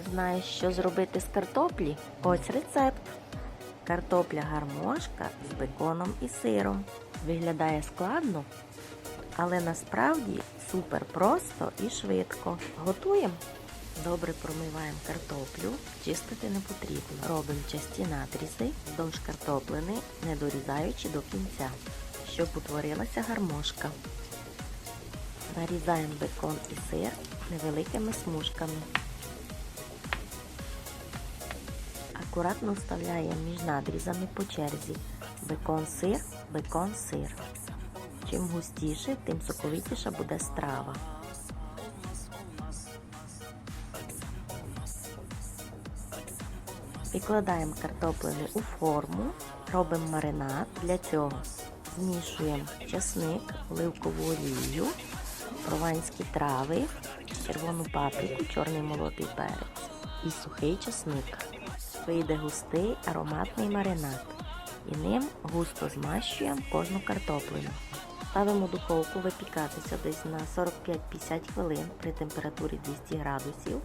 Не знаєш, що зробити з картоплі? Ось рецепт. Картопля гармошка з беконом і сиром. Виглядає складно, але насправді супер просто і швидко. Готуємо. Добре промиваємо картоплю, чистити не потрібно. Робимо часті надрізи вздовж картоплини, не дорізаючи до кінця, щоб утворилася гармошка. Нарізаємо бекон і сир невеликими смужками. Акуратно вставляємо між надрізами по черзі. Бекон-сир, бекон-сир. Чим густіше, тим соковитіша буде страва. Викладаємо картоплини у форму, робимо маринад. Для цього змішуємо часник, оливкову олію, прованські трави, червону паприку, чорний молотий перець і сухий часник. Вийде густий ароматний маринад. І ним густо змащуємо кожну картоплину. Ставимо духовку випікатися десь на 45-50 хвилин при температурі 200 градусів.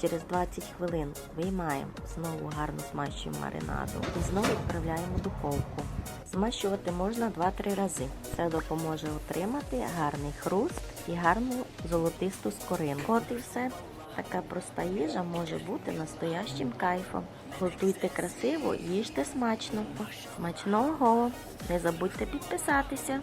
Через 20 хвилин виймаємо, знову гарно змащуємо маринадом і знову відправляємо духовку. Змащувати можна 2-3 рази. Це допоможе отримати гарний хруст і гарну золотисту скоринку. От і все. Така проста їжа може бути настоящим кайфом. Готуйте красиво, їжте смачно. Смачного! Не забудьте підписатися.